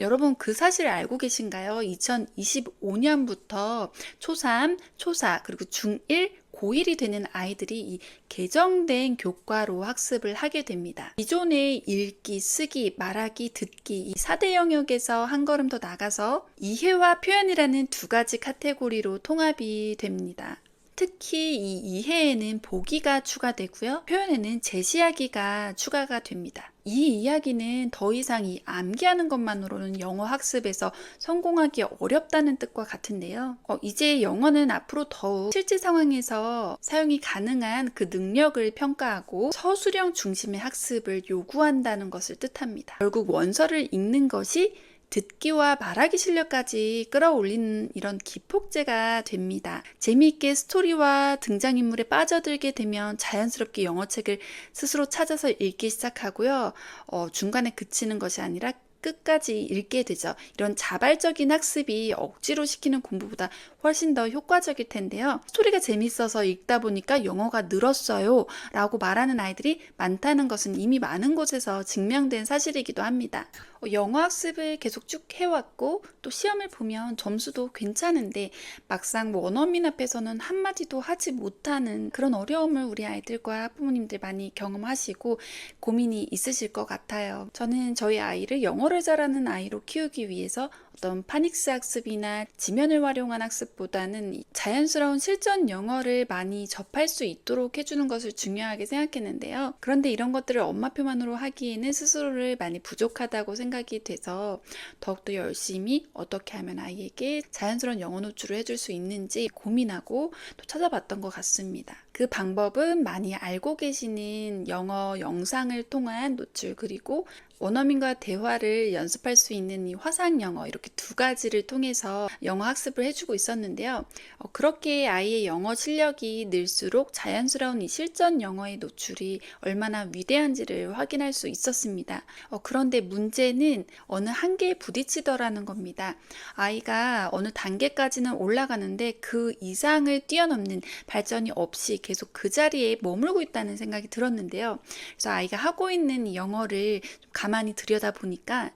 여러분 그 사실 알고 계신가요? 2025년부터 초3, 초4, 그리고 중1, 고1이 되는 아이들이 이 개정된 교과로 학습을 하게 됩니다. 기존의 읽기, 쓰기, 말하기, 듣기 이 4대 영역에서 한 걸음 더 나가서 이해와 표현이라는 두 가지 카테고리로 통합이 됩니다. 특히 이 이해에는 보기가 추가되고요. 표현에는 제시하기가 추가가 됩니다. 이 이야기는 더 이상 이 암기하는 것만으로는 영어 학습에서 성공하기 어렵다는 뜻과 같은데요. 어, 이제 영어는 앞으로 더욱 실제 상황에서 사용이 가능한 그 능력을 평가하고 서술형 중심의 학습을 요구한다는 것을 뜻합니다. 결국 원서를 읽는 것이 듣기와 말하기 실력까지 끌어올리는 이런 기폭제가 됩니다. 재미있게 스토리와 등장인물에 빠져들게 되면 자연스럽게 영어책을 스스로 찾아서 읽기 시작하고요. 어, 중간에 그치는 것이 아니라 끝까지 읽게 되죠. 이런 자발적인 학습이 억지로 시키는 공부보다 훨씬 더 효과적일 텐데요. 스토리가 재밌어서 읽다 보니까 영어가 늘었어요. 라고 말하는 아이들이 많다는 것은 이미 많은 곳에서 증명된 사실이기도 합니다. 어, 영어 학습을 계속 쭉 해왔고 또 시험을 보면 점수도 괜찮은데 막상 원어민 앞에서는 한마디도 하지 못하는 그런 어려움을 우리 아이들과 학부모님들 많이 경험하시고 고민이 있으실 것 같아요. 저는 저희 아이를 영어 를 잘하는 아이로 키우기 위해서 어떤 파닉스 학습이나 지면을 활용한 학습보다는 이 자연스러운 실전 영어를 많이 접할 수 있도록 해주는 것을 중요하게 생각했는데요. 그런데 이런 것들을 엄마표만으로 하기에는 스스로를 많이 부족하다고 생각이 돼서 더욱더 열심히 어떻게 하면 아이에게 자연스러운 영어 노출을 해줄 수 있는지 고민하고 또 찾아봤던 것 같습니다. 그 방법은 많이 알고 계시는 영어 영상을 통한 노출 그리고 원어민과 대화를 연습할 수 있는 이 화상 영어 이렇게 두 가지를 통해서 영어 학습을 해주고 있었는데요. 어, 그렇게 아이의 영어 실력이 늘수록 자연스러운 이 실전 영어의 노출이 얼마나 위대한지를 확인할 수 있었습니다. 어, 그런데 문제는 어느 한계에 부딪히더라는 겁니다. 아이가 어느 단계까지는 올라가는데 그 이상을 뛰어넘는 발전이 없이 계속 그 자리에 머물고 있다는 생각이 들었는데요. 그래서 아이가 하고 있는 이 영어를 좀 가만히 들여다 보니까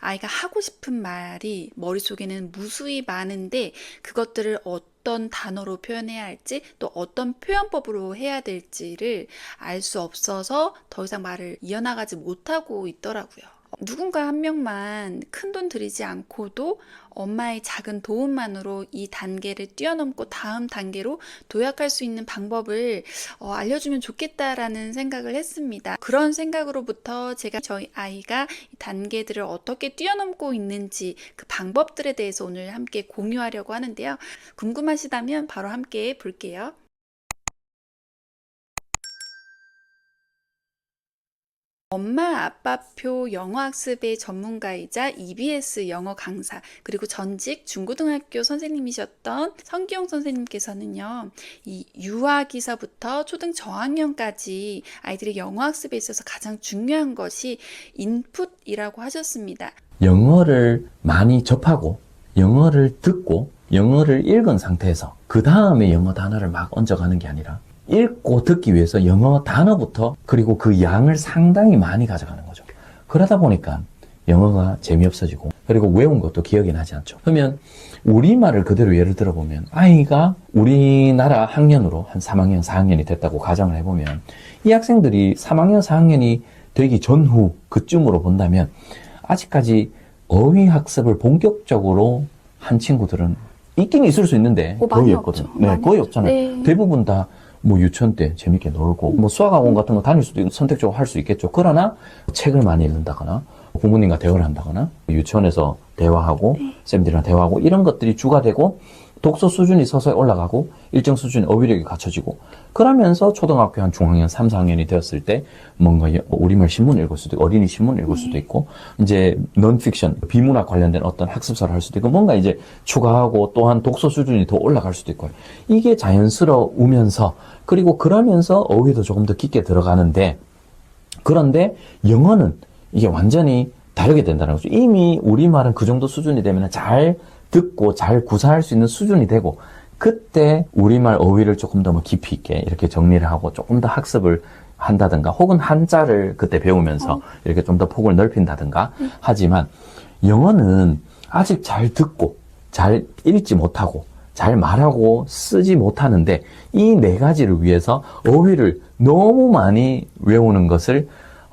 아이가 하고 싶은 말이 머릿속에는 무수히 많은데 그것들을 어떤 단어로 표현해야 할지 또 어떤 표현법으로 해야 될지를 알 수 없어서 더 이상 말을 이어나가지 못하고 있더라고요. 누군가 한 명만 큰 돈 들이지 않고도 엄마의 작은 도움만으로 이 단계를 뛰어넘고 다음 단계로 도약할 수 있는 방법을 어, 알려주면 좋겠다라는 생각을 했습니다. 그런 생각으로부터 제가 저희 아이가 이 단계들을 어떻게 뛰어넘고 있는지 그 방법들에 대해서 오늘 함께 공유하려고 하는데요. 궁금하시다면 바로 함께 볼게요. 엄마 아빠표 영어학습의 전문가이자 EBS 영어 강사 그리고 전직 중고등학교 선생님이셨던 성기용 선생님께서는요 이 유아기서부터 초등 저학년까지 아이들의 영어학습에 있어서 가장 중요한 것이 인풋이라고 하셨습니다. 영어를 많이 접하고 영어를 듣고 영어를 읽은 상태에서 그 다음에 영어 단어를 막 얹어가는 게 아니라 읽고 듣기 위해서 영어 단어부터 그리고 그 양을 상당히 많이 가져가는 거죠. 그러다 보니까 영어가 재미없어지고 그리고 외운 것도 기억이 나지 않죠. 그러면 우리말을 그대로 예를 들어보면 아이가 우리나라 학년으로 한 3학년, 4학년이 됐다고 가정을 해보면 이 학생들이 3학년, 4학년이 되기 전후 그쯤으로 본다면 아직까지 어휘 학습을 본격적으로 한 친구들은 있긴 있을 수 있는데 어, 거의 없거든. 없죠. 네, 거의. 없잖아요. 네. 대부분 다 뭐 유치원 때 재밌게 놀고 뭐 수학학원 같은 거 다닐 수도 있고 선택적으로 할 수 있겠죠. 그러나 책을 많이 읽는다거나 부모님과 대화를 한다거나 유치원에서 대화하고 네. 쌤들이랑 대화하고 이런 것들이 주가 되고 독서 수준이 서서히 올라가고 일정 수준의 어휘력이 갖춰지고 그러면서 초등학교 한 중학년 3, 4학년이 되었을 때 뭔가 여- 우리말 신문 읽을 수도 있고 어린이 신문 읽을 수도 있고 이제 넌픽션 비문학 관련된 어떤 학습서를 할 수도 있고 뭔가 이제 추가하고 또한 독서 수준이 더 올라갈 수도 있고 이게 자연스러우면서 그리고 그러면서 어휘도 조금 더 깊게 들어가는데 그런데 영어는 이게 완전히 다르게 된다는 거죠. 이미 우리말은 그 정도 수준이 되면 잘 듣고 잘 구사할 수 있는 수준이 되고 그때 우리말 어휘를 조금 더 뭐 깊이 있게 이렇게 정리를 하고 조금 더 학습을 한다든가 혹은 한자를 그때 배우면서 이렇게 좀 더 폭을 넓힌다든가 하지만 영어는 아직 잘 듣고 잘 읽지 못하고 잘 말하고 쓰지 못하는데 이 네 가지를 위해서 어휘를 너무 많이 외우는 것을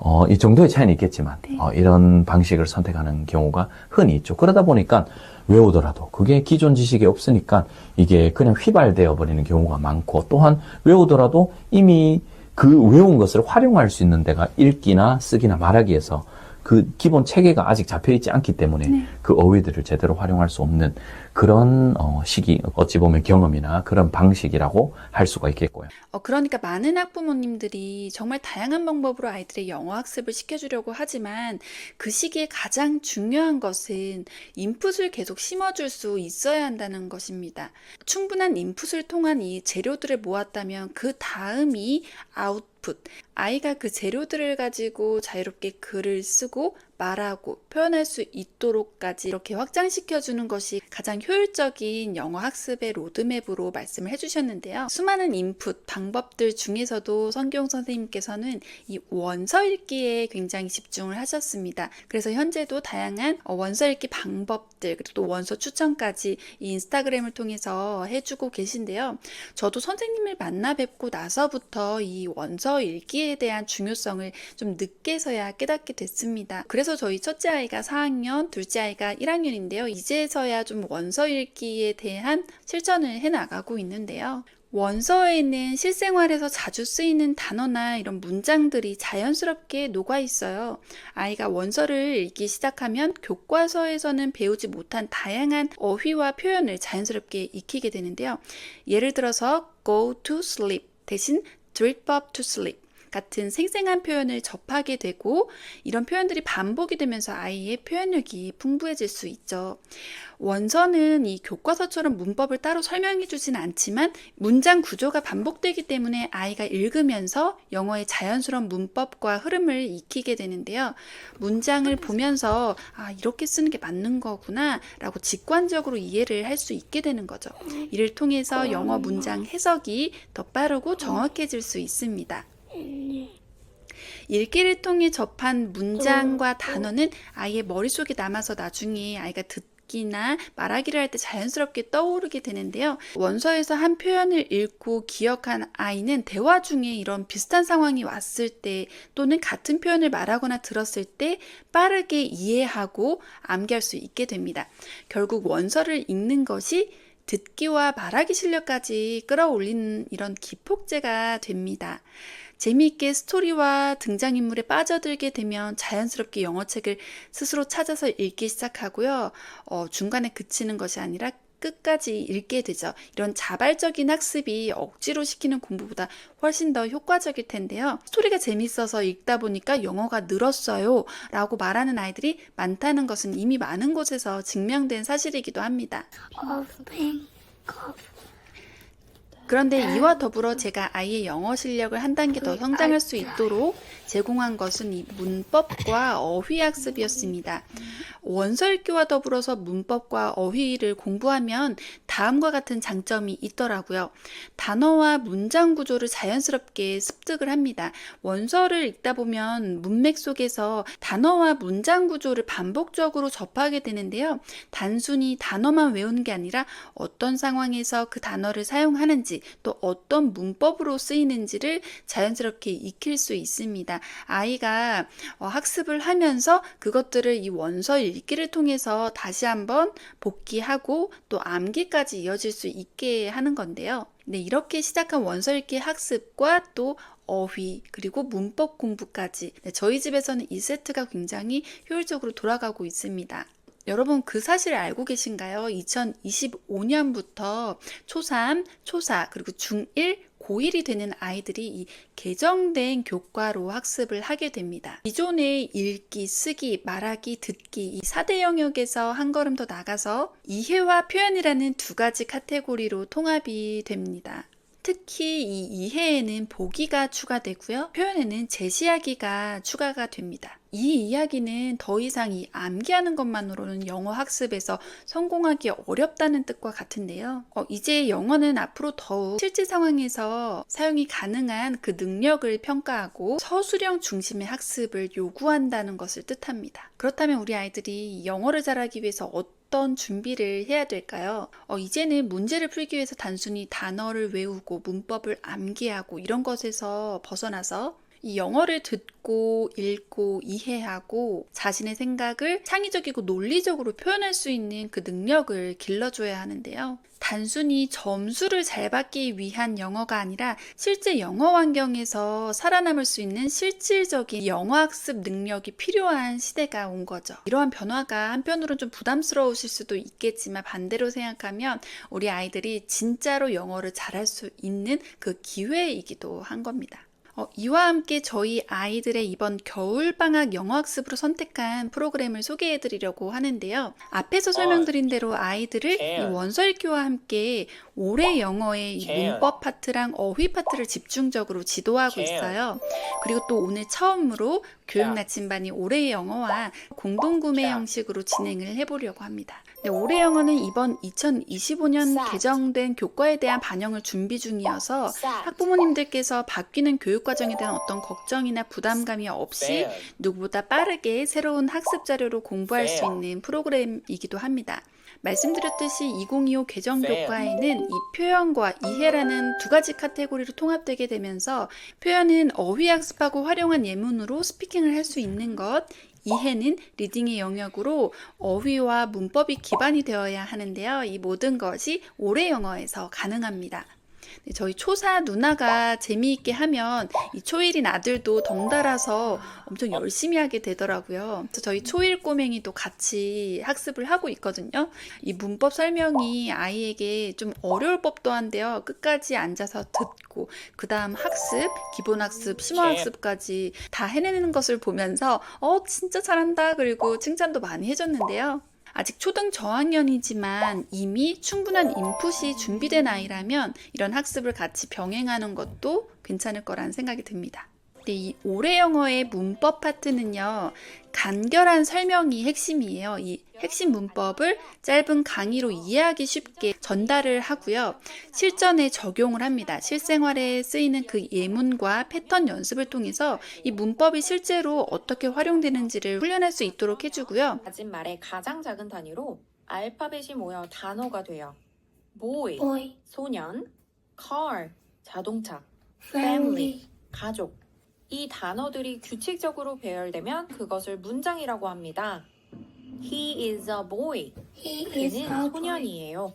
어, 이 정도의 차이는 있겠지만 네. 어, 이런 방식을 선택하는 경우가 흔히 있죠. 그러다 보니까 외우더라도 그게 기존 지식이 없으니까 이게 그냥 휘발되어 버리는 경우가 많고 또한 외우더라도 이미 그 외운 것을 활용할 수 있는 데가 읽기나 쓰기나 말하기에서 그 기본 체계가 아직 잡혀 있지 않기 때문에 네. 그 어휘들을 제대로 활용할 수 없는 그런 어, 시기 어찌 보면 경험이나 그런 방식이라고 할 수가 있겠고요. 어, 그러니까 많은 학부모님들이 정말 다양한 방법으로 아이들의 영어 학습을 시켜주려고 하지만 그 시기에 가장 중요한 것은 인풋을 계속 심어줄 수 있어야 한다는 것입니다. 충분한 인풋을 통한 이 재료들을 모았다면 그 다음이 아웃 풋. 아이가 그 재료들을 가지고 자유롭게 글을 쓰고 말하고 표현할 수 있도록까지 이렇게 확장시켜 주는 것이 가장 효율적인 영어 학습의 로드맵으로 말씀을 해주셨는데요. 수많은 인풋, 방법들 중에서도 성경 선생님께서는 이 원서 읽기에 굉장히 집중을 하셨습니다. 그래서 현재도 다양한 어, 원서 읽기 방법들, 그리고 또 원서 추천까지 이 인스타그램을 통해서 해주고 계신데요. 저도 선생님을 만나 뵙고 나서부터 이 원서 읽기에 대한 중요성을 좀 늦게서야 깨닫게 됐습니다. 그래서 저희 첫째 아이가 4학년, 둘째 아이가 1학년인데요. 이제서야 좀 원서 읽기에 대한 실천을 해 나가고 있는데요. 원서에는 실생활에서 자주 쓰이는 단어나 이런 문장들이 자연스럽게 녹아 있어요. 아이가 원서를 읽기 시작하면 교과서에서는 배우지 못한 다양한 어휘와 표현을 자연스럽게 익히게 되는데요. 예를 들어서 go to sleep 대신 drip up to sleep 같은 생생한 표현을 접하게 되고 이런 표현들이 반복이 되면서 아이의 표현력이 풍부해질 수 있죠. 원서는 이 교과서처럼 문법을 따로 설명해 주진 않지만 문장 구조가 반복되기 때문에 아이가 읽으면서 영어의 자연스러운 문법과 흐름을 익히게 되는데요. 문장을 보면서 아, 이렇게 쓰는 게 맞는 거구나 라고 직관적으로 이해를 할 수 있게 되는 거죠. 이를 통해서 영어 문장 해석이 더 빠르고 정확해질 수 있습니다. 읽기를 통해 접한 문장과 단어는 아이의 머릿속에 남아서 나중에 아이가 듣기나 말하기를 할 때 자연스럽게 떠오르게 되는데요. 원서에서 한 표현을 읽고 기억한 아이는 대화 중에 이런 비슷한 상황이 왔을 때 또는 같은 표현을 말하거나 들었을 때 빠르게 이해하고 암기할 수 있게 됩니다. 결국 원서를 읽는 것이 듣기와 말하기 실력까지 끌어올리는 이런 기폭제가 됩니다. 재미있게 스토리와 등장인물에 빠져들게 되면 자연스럽게 영어책을 스스로 찾아서 읽기 시작하고요. 어, 중간에 그치는 것이 아니라 끝까지 읽게 되죠. 이런 자발적인 학습이 억지로 시키는 공부보다 훨씬 더 효과적일 텐데요. 스토리가 재밌어서 읽다 보니까 영어가 늘었어요. 라고 말하는 아이들이 많다는 것은 이미 많은 곳에서 증명된 사실이기도 합니다. of 그런데 이와 더불어 제가 아이의 영어 실력을 한 단계 더 성장할 수 있도록 제공한 것은 이 문법과 어휘 학습이었습니다. 원서 읽기와 더불어서 문법과 어휘를 공부하면 다음과 같은 장점이 있더라고요. 단어와 문장 구조를 자연스럽게 습득을 합니다. 원서를 읽다 보면 문맥 속에서 단어와 문장 구조를 반복적으로 접하게 되는데요. 단순히 단어만 외우는 게 아니라 어떤 상황에서 그 단어를 사용하는지 또 어떤 문법으로 쓰이는지를 자연스럽게 익힐 수 있습니다. 아이가 어, 학습을 하면서 그것들을 이 원서 읽기를 통해서 다시 한번 복기하고 또 암기까지 이어질 수 있게 하는 건데요. 네, 이렇게 시작한 원서 읽기 학습과 또 어휘 그리고 문법 공부까지 네, 저희 집에서는 이 세트가 굉장히 효율적으로 돌아가고 있습니다. 여러분 그 사실을 알고 계신가요? 2025년부터 초3, 초4 그리고 중1, 고1이 되는 아이들이 이 개정된 교과로 학습을 하게 됩니다. 기존의 읽기, 쓰기, 말하기, 듣기 이 4대 영역에서 한 걸음 더 나가서 이해와 표현이라는 두 가지 카테고리로 통합이 됩니다. 특히 이 이해에는 보기가 추가되고요. 표현에는 제시하기가 추가가 됩니다. 이 이야기는 더 이상 이 암기하는 것만으로는 영어 학습에서 성공하기 어렵다는 뜻과 같은데요. 어, 이제 영어는 앞으로 더욱 실제 상황에서 사용이 가능한 그 능력을 평가하고 서술형 중심의 학습을 요구한다는 것을 뜻합니다. 그렇다면 우리 아이들이 영어를 잘하기 위해서 어떤 준비를 해야 될까요? 어, 이제는 문제를 풀기 위해서 단순히 단어를 외우고 문법을 암기하고 이런 것에서 벗어나서 이 영어를 듣고 읽고 이해하고 자신의 생각을 창의적이고 논리적으로 표현할 수 있는 그 능력을 길러줘야 하는데요. 단순히 점수를 잘 받기 위한 영어가 아니라 실제 영어 환경에서 살아남을 수 있는 실질적인 영어 학습 능력이 필요한 시대가 온 거죠. 이러한 변화가 한편으로는 좀 부담스러우실 수도 있겠지만 반대로 생각하면 우리 아이들이 진짜로 영어를 잘할 수 있는 그 기회이기도 한 겁니다. 어, 이와 함께 저희 아이들의 이번 겨울방학 영어학습으로 선택한 프로그램을 소개해 드리려고 하는데요. 앞에서 설명드린 대로 아이들을 이. 원서 읽기와 함께 올해 영어의 이. 문법 파트랑 어휘 파트를 집중적으로 지도하고. 있어요. 그리고 또 오늘 처음으로 교육 자. 나침반이 올해 영어와 공동 구매 자. 형식으로 진행을 해보려고 합니다. 네, 올해 영어는 이번 2025년 Sat. 개정된 교과에 대한 반영을 준비 중이어서 Sat. 학부모님들께서 바뀌는 교육 과정에 대한 어떤 걱정이나 부담감이 없이 누구보다 빠르게 새로운 학습 자료로 공부할 수. 있는 프로그램이기도 합니다. 말씀드렸듯이 2025 개정. 교과에는 이 표현과 이해라는 두 가지 카테고리로 통합되게 되면서 표현은 어휘 학습하고 활용한 예문으로 스피킹을 할 수 있는 것, 이해는 리딩의 영역으로 어휘와 문법이 기반이 되어야 하는데요. 이 모든 것이 올해 영어에서 가능합니다. 네, 저희 초사 누나가 재미있게 하면 이 초일인 아들도 덩달아서 엄청 열심히 하게 되더라고요. 그래서 저희 초일 꼬맹이도 같이 학습을 하고 있거든요. 이 문법 설명이 아이에게 좀 어려울 법도 한데요. 끝까지 앉아서 듣고 그 다음 학습, 기본 학습, 심화 학습까지 다 해내는 것을 보면서 어 진짜 잘한다 그리고 칭찬도 많이 해줬는데요. 아직 초등 저학년이지만 이미 충분한 인풋이 준비된 아이라면 이런 학습을 같이 병행하는 것도 괜찮을 거라는 생각이 듭니다. 네, 이 올해 영어의 문법 파트는요, 간결한 설명이 핵심이에요. 이 핵심 문법을 짧은 강의로 이해하기 쉽게 전달을 하고요. 실전에 적용을 합니다. 실생활에 쓰이는 그 예문과 패턴 연습을 통해서 이 문법이 실제로 어떻게 활용되는지를 훈련할 수 있도록 해주고요. 가진 말의 가장 작은 단위로 알파벳이 모여 단어가 돼요. boy, Boy. 소년, car, 자동차, Family. 가족. 이 단어들이 규칙적으로 배열되면 그것을 문장이라고 합니다. He is a boy. He is a 그는 boy. 소년이에요.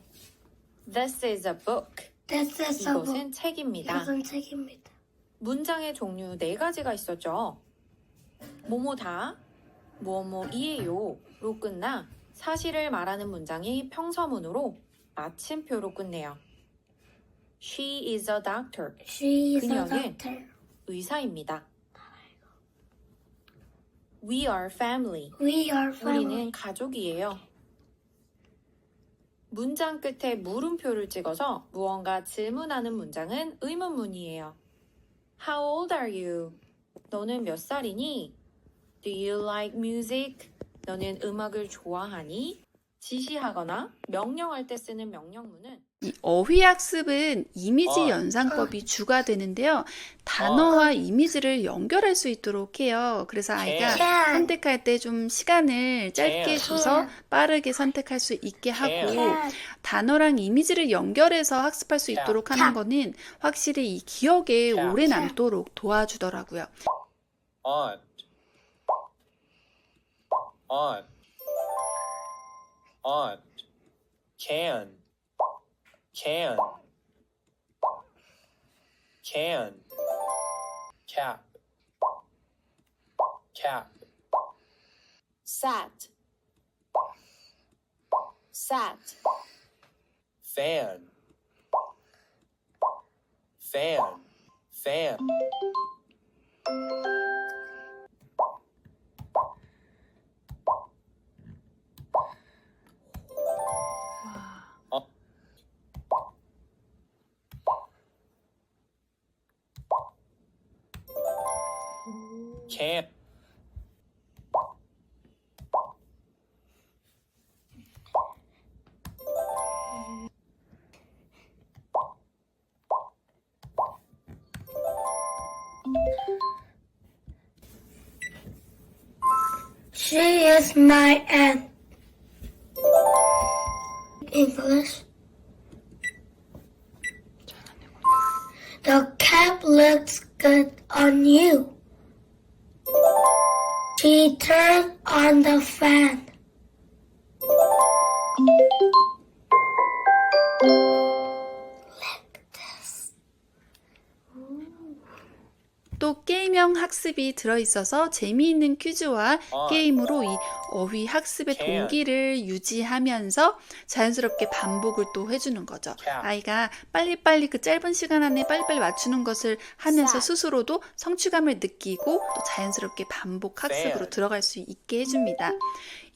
This is a book. This is a book. 이것은 책입니다. 이것은 책입니다. 문장의 종류 네 가지가 있었죠. 뭐뭐다, 뭐뭐이에요로 끝나 사실을 말하는 문장이 평서문으로 마침표로 끝내요. She is a doctor. She is a 그녀는 doctor. 의사입니다. We are family. We are family. 우리는 가족이에요. 문장 끝에 물음표를 찍어서 무언가 질문하는 문장은 의문문이에요. How old are you? 너는 몇 살이니? Do you like music? 너는 음악을 좋아하니? 지시하거나 명령할 때 쓰는 명령문은 이 어휘 학습은 이미지 어. 연상법이 주가 되는데요. 단어와 이미지를 연결할 수 있도록 해요. 그래서 아이가 Can. 선택할 때 좀 시간을 짧게 Can. 줘서 빠르게 선택할 수 있게 하고 Can. 단어랑 이미지를 연결해서 학습할 수. 있도록 하는 거는 확실히 이 기억에. 오래 남도록 도와주더라고요. aunt, aunt, aunt, can, can, can, cap, cap, Sat. Sat. fan, fan, fan. She is my aunt. English. The cap looks good on you. She turned on the 또 게임형 학습이 들어있어서 재미있는 퀴즈와 어. 게임으로 이 어휘 학습의. 동기를 유지하면서 자연스럽게 반복을 또 해주는 거죠. 아이가 빨리빨리 그 짧은 시간 안에 빨리빨리 맞추는 것을 하면서 사. 스스로도 성취감을 느끼고 또 자연스럽게 반복 학습으로. 들어갈 수 있게 해줍니다.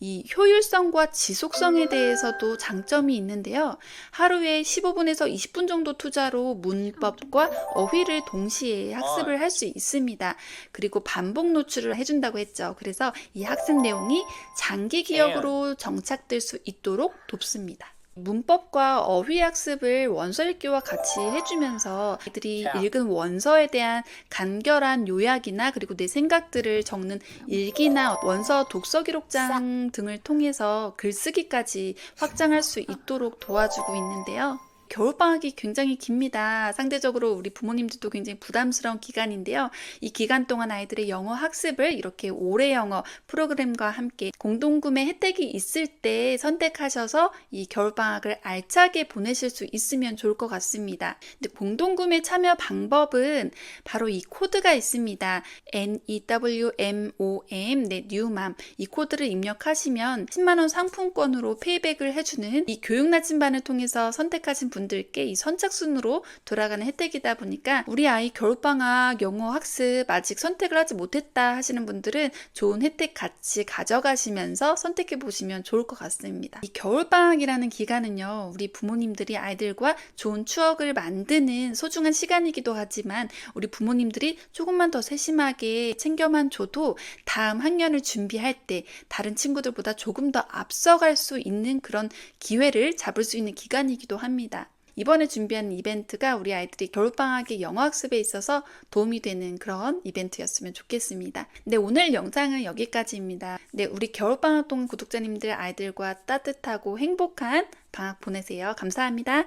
이 효율성과 지속성에 대해서도 장점이 있는데요. 하루에 15분에서 20분 정도 투자로 문법과 어휘를 동시에 학습을 할 수 있습니다. 그리고 반복 노출을 해준다고 했죠. 그래서 이 학습 내용이 장기 기억으로 정착될 수 있도록 돕습니다. 문법과 어휘 학습을 원서 읽기와 같이 해주면서 아이들이 자. 읽은 원서에 대한 간결한 요약이나 그리고 내 생각들을 적는 일기나 원서 독서 기록장 등을 통해서 글쓰기까지 확장할 수 있도록 도와주고 있는데요. 겨울방학이 굉장히 깁니다. 상대적으로 우리 부모님들도 굉장히 부담스러운 기간인데요. 이 기간 동안 아이들의 영어 학습을 이렇게 올해 영어 프로그램과 함께 공동구매 혜택이 있을 때 선택하셔서 이 겨울방학을 알차게 보내실 수 있으면 좋을 것 같습니다. 근데 공동구매 참여 방법은 바로 이 코드가 있습니다. N-E-W-M-O-M, 네, 뉴맘. 이 코드를 입력하시면 10만원 상품권으로 페이백을 해주는 이 교육 나침반을 통해서 선택하신 분 들께 이 선착순으로 돌아가는 혜택이다 보니까 우리 아이 겨울방학 영어 학습 아직 선택을 하지 못했다 하시는 분들은 좋은 혜택 같이 가져가시면서 선택해 보시면 좋을 것 같습니다. 이 겨울방학이라는 기간은요, 우리 부모님들이 아이들과 좋은 추억을 만드는 소중한 시간이기도 하지만 우리 부모님들이 조금만 더 세심하게 챙겨만 줘도 다음 학년을 준비할 때 다른 친구들보다 조금 더 앞서갈 수 있는 그런 기회를 잡을 수 있는 기간이기도 합니다. 이번에 준비한 이벤트가 우리 아이들이 겨울방학의 영어 학습에 있어서 도움이 되는 그런 이벤트였으면 좋겠습니다. 네, 오늘 영상은 여기까지입니다. 네, 우리 겨울방학 동안 구독자님들 아이들과 따뜻하고 행복한 방학 보내세요. 감사합니다.